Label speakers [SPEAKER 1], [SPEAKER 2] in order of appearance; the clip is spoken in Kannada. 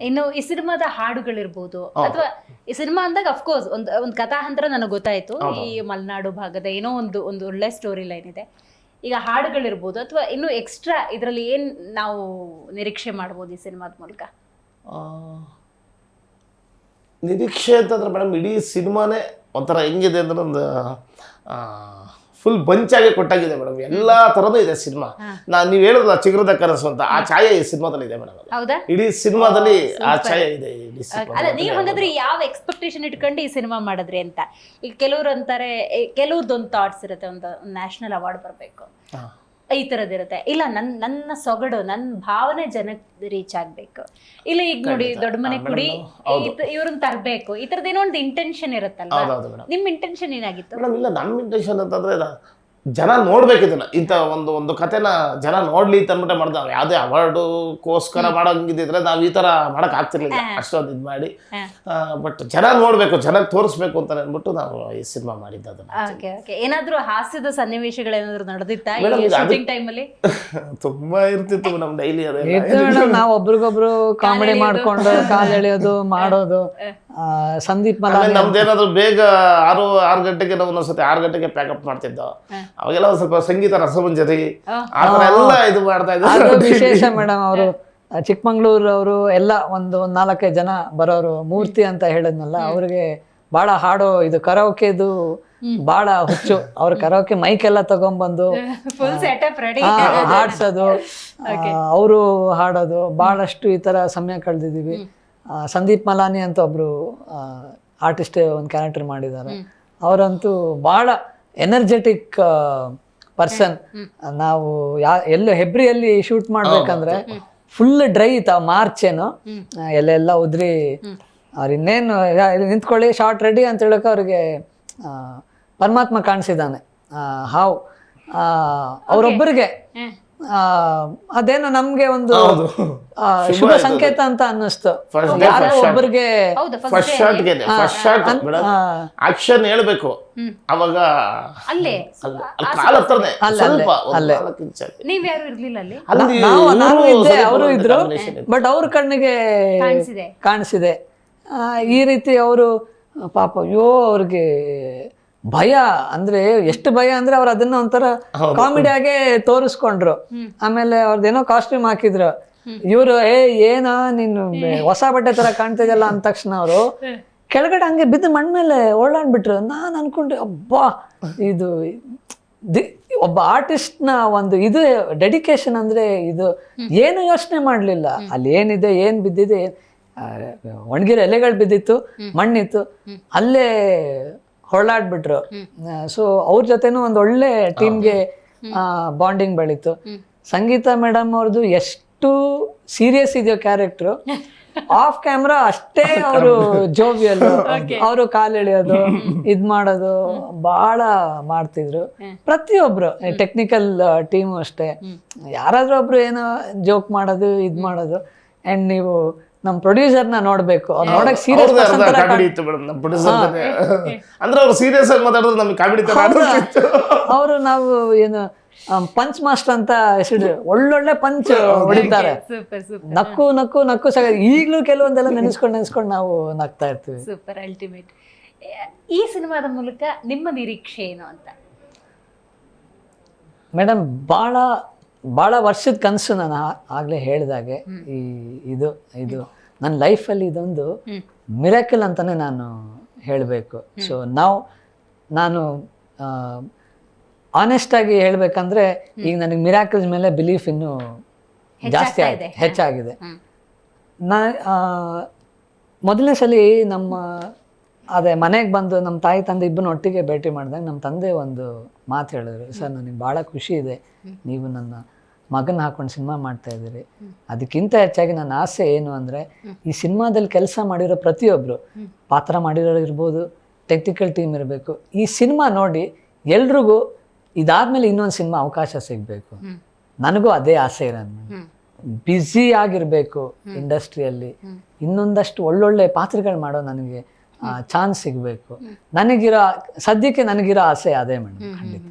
[SPEAKER 1] ಇನ್ನು ಈ ಸಿನಿಮಾದ ಹಾಡುಗಳಿರ್ಬೋದು. ಅಥವಾ ಈ ಸಿನಿಮಾ ಅಂದಾಗ ಅಫ್ಕೋರ್ಸ್ ಒಂದು ಒಂದು ಕಥಾಹಂತರ ನನಗೆ ಗೊತ್ತಾಯ್ತು. ಈ ಮಲೆನಾಡು ಭಾಗದ ಏನೋ ಒಂದು ಒಂದು ಒಳ್ಳೆ ಸ್ಟೋರಿ ಲೈನ್ ಇದೆ. ಈಗ ಹಾಡುಗಳಿರ್ಬೋದು ಅಥವಾ ಇನ್ನು ಎಕ್ಸ್ಟ್ರಾ ಇದರಲ್ಲಿ ಏನ್ ನಾವು ನಿರೀಕ್ಷೆ ಮಾಡ್ಬೋದು ಈ ಸಿನಿಮಾದ ಮೂಲಕ?
[SPEAKER 2] ಆ, ನಿರೀಕ್ಷೆ ಅಂತಂದ್ರೆ ಮೇಡಮ್ ಇಡೀ ಸಿನಿಮಾನೇ ಒಂಥರ ಹೆಂಗಿದೆ ಅಂದ್ರೆ ಒಂದು ಫುಲ್ ಬಂಚಾಗೆ ಕೊಟ್ಟಾಗಿದೆ ಮೇಡಮ್. ಎಲ್ಲಾ ತರದ್ದು ಇದೆ ಸಿನಿಮಾ. ನಾ ನೀವು ಹೇಳಿದ್ರಲ್ಲ ಚಿಗುರದ ಕನಸು ಅಂತ. ಆ ಛಾಯೆ ಈ ಸಿನಿಮಾದಲ್ಲಿ ಇದೆ ಮೇಡಮ್ ಇಡೀ ಸಿನಿಮಾದಲ್ಲಿ ಆ ಛಾಯೆ ಇದೆ ಇಡೀ ಸಿನಿಮಾ
[SPEAKER 1] ಅಲ್ಲ ನೀವು ಹಾಗಾದ್ರೆ ಯಾವ ಎಕ್ಸ್ಪೆಕ್ಟೇಷನ್ ಇಟ್ಕೊಂಡು ಈ ಸಿನಿಮಾ ಮಾಡಿದ್ರಿ ಅಂತ? ಈಗ ಕೆಲವ್ರು ಅಂತಾರೆ ಏ, ಕೆಲವ್ರದ್ದೊಂದು ಥಾಟ್ಸ್ ಇರುತ್ತೆ ಒಂದು ನ್ಯಾಷನಲ್ ಅವಾರ್ಡ್ ಬರಬೇಕು. ಈ ಥರದ್ದಿರುತ್ತೆ ಇಲ್ಲ ನನ್ನ ನನ್ನ ಸೊಗಡು ನನ್ನ ಭಾವನೆ ಜನಕ್ಕೆ ರೀಚ್ ಆಗ್ಬೇಕು. ಇಲ್ಲ ಈಗ ನೋಡಿ ದೊಡ್ಡ ಮನೆ ಕುಡಿ ಇವ್ರನ್ನ ತರಬೇಕು. ಈ ಥರದ್ದು ಏನೋ ಒಂದು ಇಂಟೆನ್ಷನ್ ಇರುತ್ತಲ್ಲ
[SPEAKER 2] ನಿಮ್ಮ
[SPEAKER 1] ನಿಮ್ ಇಂಟೆನ್ಷನ್ ಏನಾಗಿತ್ತು?
[SPEAKER 2] ಮೇಡಮ್ ಇಲ್ಲ ನಮ್ಮ ಇಂಟೆನ್ಷನ್ ಅಂತಂದ್ರೆ ಜನ ನೋಡ್ಬೇಕು ಇದನ್ನ. ಇಂಥ ಒಂದು ಒಂದು ಕಥೆನ ಜನ ನೋಡ್ಲಿ ಅಂತ ಅಂದ್ಬಿಟ್ಟೆ ಮಾಡ್ದೆ. ನಾವು ಯಾವುದೇ ಅವಾರ್ಡುಗೋಸ್ಕರ ಮಾಡೋಂಗಿದ್ರೆ ನಾವು ಈ ಥರ ಮಾಡಕ್ ಆಗ್ತಿರ್ಲಿಲ್ಲ ಅಷ್ಟೊಂದು ಇದು ಮಾಡಿ. ಬಟ್ ಜನ ನೋಡ್ಬೇಕು ಜನಕ್ಕೆ ತೋರಿಸ್ಬೇಕು ಅಂತ ಅಂದ್ಬಿಟ್ಟು ನಾವು ಈ ಸಿನಿಮಾ ಮಾಡಿದ್ದು ಅದನ್ನ.
[SPEAKER 1] Okay okay. ಏನಾದ್ರೂ ಹಾಸ್ಯದ ಸನ್ನಿವೇಶಗಳೇನಾದ್ರೂ ನಡೆದಿತ್ತಾ ಟೈಮಲ್ಲಿ
[SPEAKER 2] ತುಂಬಾ ಇರ್ತಿತ್ತು ನಮ್ ಡೈಲಿ
[SPEAKER 3] ಅದೇ ನಾವು ಒಬ್ರಿಗೊಬ್ರು ಕಾಮಿಡಿ ಮಾಡ್ಕೊಂಡು ಕಾಲ್ ಎಳೆಯೋದು ಮಾಡೋದು. ಸಂದೀಪ್
[SPEAKER 2] ನಮ್ದೇನಾದ್ರು ಬೇಗ ಆರು ಆರು ಗಂಟೆಗೆ ನಾವು ಒಂದೊಂದ್ಸತಿ ಆರು ಗಂಟೆಗೆ ಪ್ಯಾಕಪ್ ಮಾಡ್ತಿದ್ದೋ ಅವಾಗೆಲ್ಲ ಒಂದ್ ಸ್ವಲ್ಪ ಸಂಗೀತ ರಸಮಂಜರಿ ಎಲ್ಲ ಇದು ಮಾಡ್ತಾ ಇದ್ರು
[SPEAKER 3] ವಿಶೇಷ ಮೇಡಮ್ ಅವರು. ಚಿಕ್ಕಮಂಗ್ಳೂರು ಅವರು ಎಲ್ಲ ಒಂದು ಒಂದ್ ನಾಲ್ಕೈದು ಜನ ಬರೋರು ಮೂರ್ತಿ ಅಂತ ಹೇಳಿದ್ನಲ್ಲ ಅವ್ರಿಗೆ ಬಹಳ ಹಾಡೋ ಇದು ಕರೋಕೆದು ಬಹಳ ಹುಚ್ಚು. ಅವ್ರ ಕರೋಕೆ ಮೈಕ್ ಎಲ್ಲ ತಗೊಂಡ್ಬಂದು
[SPEAKER 1] ಫುಲ್ ಸೆಟಪ್ ರೆಡಿ
[SPEAKER 3] ಆ, ಹಾಡ್ಸೋದು ಅವರು ಹಾಡೋದು ಬಹಳಷ್ಟು ಈ ತರ ಸಮಯ ಕಳೆದಿದ್ದೀವಿ. ಸಂದೀಪ್ ಮಲಾನಿ ಅಂತ ಒಬ್ರು ಆರ್ಟಿಸ್ಟ್ ಒಂದು ಕ್ಯಾರೆಕ್ಟರ್ ಮಾಡಿದ್ದಾರೆ. ಅವರಂತೂ ಬಹಳ ಎನರ್ಜೆಟಿಕ್ ಪರ್ಸನ್ ನಾವು ಯಾ ಎಲ್ಲೋ ಹೆಬ್ರಿಯಲ್ಲಿ ಶೂಟ್ ಮಾಡ್ಬೇಕಂದ್ರೆ ಫುಲ್ ಡ್ರೈ ಇತ್ತು ಮಾರ್ಚ್ ಏನು. ಎಲ್ಲೆಲ್ಲ ಉದ್ರಿ ಅವ್ರು ಇನ್ನೇನು ನಿಂತ್ಕೊಳ್ಳಿ ಶಾರ್ಟ್ ರೆಡಿ ಅಂತ ಹೇಳೋಕೆ ಅವ್ರಿಗೆ ಪರಮಾತ್ಮ ಕಾಣಿಸಿದ್ದಾನೆ. ಹಾವ್ ಅವರೊಬ್ಬರಿಗೆ ಅದೇನೋ ನಮ್ಗೆ ಒಂದು ಆ, ಶುಭ ಸಂಕೇತ ಅಂತ ಅನ್ನಿಸ್ತು. ಒಬ್ಬರಿಗೆ
[SPEAKER 2] ಫಸ್ಟ್ ಶಾಟ್ಗೆ ಫಸ್ಟ್ ಶಾಟ್ ಆಕ್ಷನ್ ಹೇಳ್ಬೇಕು. ಅವಾಗ
[SPEAKER 1] ಅಲ್ಲೇ.
[SPEAKER 2] ಕಾಲ ಹತ್ರನೇ ಸ್ವಲ್ಪ.
[SPEAKER 1] ನೀವ್ ಯಾರು ಇರ್ಲಿಲ್ಲ ಅಲ್ಲಿ?
[SPEAKER 3] ನಾನು ಇದ್ದೆ ಅವರು ಇದ್ರು ಬಟ್ ಅವ್ರ ಕಣ್ಣಿಗೆ
[SPEAKER 1] ಕಾಣಿಸಿದೆ.
[SPEAKER 3] ಕಾಣಿಸಿದೆ. ಆ, ಈ ರೀತಿ ಅವರು ಪಾಪ ಅಯ್ಯೋ ಅವ್ರಿಗೆ ಭಯ ಅಂದ್ರೆ ಎಷ್ಟು ಭಯ ಅಂದ್ರೆ ಅವ್ರು ಅದನ್ನ ಒಂಥರ ಕಾಮಿಡಿಯಾಗೆ ತೋರಿಸ್ಕೊಂಡ್ರು. ಆಮೇಲೆ ಅವ್ರದ್ದೇನೋ ಕಾಸ್ಟ್ಯೂಮ್ ಹಾಕಿದ್ರು. ಇವರು ಏ ಏನ ನೀನು ಹೊಸ ಬಟ್ಟೆ ತರ ಕಾಣ್ತಿದೆಯಲ್ಲ ಅಂದ ತಕ್ಷಣ ಅವರು ಕೆಳಗಡೆ ಹಂಗೆ ಬಿದ್ದು ಮಣ್ಣ ಮೇಲೆ ಓಡಾಡ್ಬಿಟ್ರು ನಾನು ಅನ್ಕೊಂಡೆ ಅಬ್ಬಾ ಇದು ದಿ- ಒಬ್ಬ ಆರ್ಟಿಸ್ಟ್ನ ಒಂದು ಇದು ಡೆಡಿಕೇಶನ್ ಅಂದ್ರೆ ಇದು ಏನು ಯೋಚನೆ ಮಾಡಲಿಲ್ಲ. ಅಲ್ಲಿ ಏನಿದೆ ಏನ್ ಬಿದ್ದಿದೆ ಒಣಗಿರೋ ಎಲೆಗಳು ಬಿದ್ದಿತ್ತು ಮಣ್ಣಿತ್ತು. ಅಲ್ಲೇ ಹೊರಳಾಡ್ಬಿಟ್ರು. ಸೊ ಅವ್ರ ಜೊತೆನೂ ಒಂದು ಒಳ್ಳೆ ಟೀಮ್ಗೆ ಬಾಂಡಿಂಗ್ ಬೆಳೀತು. ಸಂಗೀತ ಮೇಡಮ್ ಅವ್ರದ್ದು ಎಷ್ಟು ಸೀರಿಯಸ್ ಇದೆಯೋ ಕ್ಯಾರೆಕ್ಟ್ರು ಆಫ್ ಕ್ಯಾಮ್ರಾ ಅಷ್ಟೇ ಅವರು ಜೋವಿಯಲ್ ಅವರು ಕಾಲೆಳೆಯೋದು ಇದ್ ಮಾಡೋದು ಬಹಳ ಮಾಡ್ತಿದ್ರು. ಪ್ರತಿಯೊಬ್ರು ಟೆಕ್ನಿಕಲ್ ಟೀಮು ಅಷ್ಟೇ. ಯಾರಾದ್ರೂ ಒಬ್ರು ಏನೋ ಜೋಕ್ ಮಾಡೋದು ಇದ್ ಮಾಡೋದು ಅಂಡ್ ನೀವು ನಮ್ಮ ಪ್ರೊಡ್ಯೂಸರ್ನ ನೋಡ್ಬೇಕು. ಅವ್ರು ನೋಡಕ್ ಸೀರಿಯಸ್
[SPEAKER 2] ಕಾಮಿಡಿ ಇತ್ತು ಮೇಡಮ್ ನಮ್ಮ ಪ್ರೊಡ್ಯೂಸರ್ ಅಂದ್ರೆ ಅವ್ರು ಸೀರಿಯಸ್ ಆಗಿ ಮಾತಾಡೋದು ನಮಗೆ ಕಾಮಿಡಿ ತರ ಅನಿಸ್ತಿತ್ತು
[SPEAKER 3] ಅವರು ನಾವು ಏನು ಪಂಚ್ ಮಾಸ್ಟರ್ ಅಂತ ಹೆಸರು ಒಳ್ಳೊಳ್ಳೆ ಪಂಚ್ ಹೊಡಿತಾರೆ.
[SPEAKER 1] ಸೂಪರ್ ಸೂಪರ್
[SPEAKER 3] ನಕ್ಕು ನಕ್ಕು ನಕ್ಕು ಸಾಗ ಈಗಲೂ ಕೆಲವೊಂದೆಲ್ಲ ನೆನೆಸ್ಕೊಂಡು ನೆನೆಸ್ಕೊಂಡು ನಾವು ನಗ್ತಾ ಇರ್ತೀವಿ.
[SPEAKER 1] ಸೂಪರ್ ಅಲ್ಟಿಮೇಟ್ ಈ ಸಿನಿಮಾದ ಮೂಲಕ ನಿಮ್ಮ ನಿರೀಕ್ಷೆ ಏನು ಅಂತ?
[SPEAKER 3] ಮೇಡಮ್ ಭಾಳ ಭಾಳ ವರ್ಷದ ಕನಸು ನಾನು ಆ- ಆಗ್ಲೇ ಹೇಳಿದಾಗೆ ಈ ಇದು ಇದು. ನನ್ನ ಲೈಫಲ್ಲಿ ಇದೊಂದು ಮಿರಾಕಲ್ ಅಂತಾನೆ ನಾನು ಹೇಳಬೇಕು. ಸೊ ನಾವು ನಾನು ಆನೆಸ್ಟಾಗಿ ಹೇಳಬೇಕಂದ್ರೆ ಈಗ ನನಗೆ ಮಿರಾಕಲ್ಸ್ ಮೇಲೆ ಬಿಲೀಫ್ ಇನ್ನೂ ಜಾಸ್ತಿ ಆಗಿದೆ ಹೆಚ್ಚಾಗಿದೆ. ನಾ ಮೊದಲನೇ ಸಲ ನಮ್ಮ ಅದೇ ಮನೆಗೆ ಬಂದು ನಮ್ಮ ತಾಯಿ ತಂದೆ ಇಬ್ಬನ ಒಟ್ಟಿಗೆ ಭೇಟಿ ಮಾಡಿದಾಗ ನಮ್ಮ ತಂದೆ ಒಂದು ಮಾತು ಹೇಳಿದ್ರು ಸರ್ ನನಗೆ ಭಾಳ ಖುಷಿ ಇದೆ. ನೀವು ನನ್ನ ಮಗನ ಹಾಕೊಂಡು ಸಿನಿಮಾ ಮಾಡ್ತಾ ಇದ್ದೀರಿ. ಅದಕ್ಕಿಂತ ಹೆಚ್ಚಾಗಿ ನನ್ನ ಆಸೆ ಏನು ಅಂದರೆ ಈ ಸಿನಿಮಾದಲ್ಲಿ ಕೆಲಸ ಮಾಡಿರೋ ಪ್ರತಿಯೊಬ್ಬರು ಪಾತ್ರ ಮಾಡಿರೋರು ಇರ್ಬೋದು ಟೆಕ್ನಿಕಲ್ ಟೀಮ್ ಇರಬೇಕು ಈ ಸಿನಿಮಾ ನೋಡಿ ಎಲ್ರಿಗೂ ಇದಾದ್ಮೇಲೆ ಇನ್ನೊಂದು ಸಿನಿಮಾ ಅವಕಾಶ ಸಿಗಬೇಕು. ನನಗೂ ಅದೇ ಆಸೆ ಇರೋದು ಬ್ಯುಸಿ ಆಗಿರಬೇಕು ಇಂಡಸ್ಟ್ರಿಯಲ್ಲಿ ಇನ್ನೊಂದಷ್ಟು ಒಳ್ಳೊಳ್ಳೆ ಪಾತ್ರಗಳು ಮಾಡೋ ನನಗೆ ಚಾನ್ಸ್ ಸಿಗಬೇಕು. ನನಗಿರೋ ಸದ್ಯಕ್ಕೆ ನನಗಿರೋ ಆಸೆ ಅದೇ ಮೇಡಮ್ ಖಂಡಿತ.